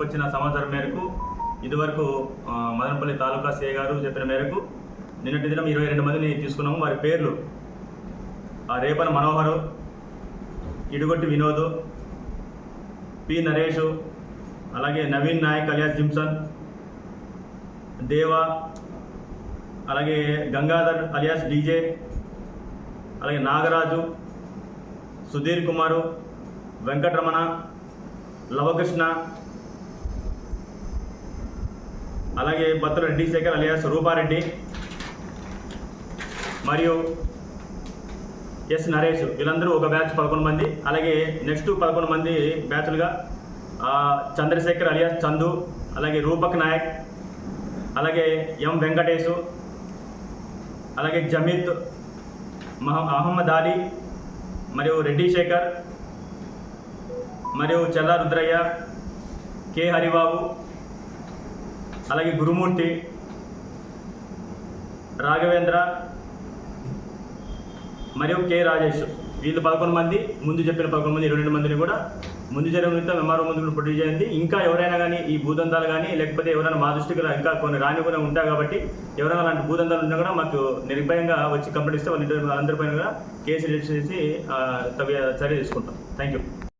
వచ్చిన సమాచారం మేరకు ఇదివరకు మదనపల్లి తాలూకా సే గారు చెప్పిన మేరకు నిన్నటి దినం ఇరవై రెండు మందిని తీసుకున్నాము. వారి పేర్లు ఆ, రేపన మనోహరు ఇడుగొట్టి వినోద్ పి నరేష్ అలాగే నవీన్ నాయక్ అలియాస్ జిమ్సన్ దేవా అలాగే గంగాధర్ అలియాస్ డీజే అలాగే నాగరాజు సుధీర్ కుమారు వెంకటరమణ లవకృష్ణ అలాగే బత్తుల రెడ్డి శేఖర్ అలియాస్ రూపారెడ్డి మరియు ఎస్ నరేష్. వీళ్ళందరూ ఒక బ్యాచ్ పదకొండు మంది. అలాగే నెక్స్ట్ పదకొండు మంది బ్యాచ్లుగా చంద్రశేఖర్ అలియాస్ చందు అలాగే రూపక్ నాయక్ అలాగే ఎం వెంకటేశు అలాగే జమీద్ మహ అహ్మద్ అలీ మరియు రెడ్డి శేఖర్ మరియు చల్లారుద్రయ్య కె. హరిబాబు అలాగే గురుమూర్తి రాఘవేంద్ర మరియు కె. రాజేష్. వీళ్ళు పదకొండు మంది ముందు చెప్పిన పదకొండు మంది ఇరవై రెండు మందిని కూడా ముందు జరిగిన నిమిత్తం ఎంఆర్ఓ ముందు ప్రొడ్యూస్ చేయండి. ఇంకా ఎవరైనా కానీ ఈ భూదందాలు కానీ లేకపోతే ఎవరైనా మా దృష్టికి ఇంకా కొన్ని రాని కూడా ఉంటాయి కాబట్టి ఎవరైనా అలాంటి భూదందాలు ఉన్నా కూడా మాకు నిర్భయంగా వచ్చి కంప్లైంట్ ఇస్తే వాళ్ళ అందరిపైన కూడా కేసు రిజిస్టర్ చేసి తగ్గ చర్య తీసుకుంటాం. Thank you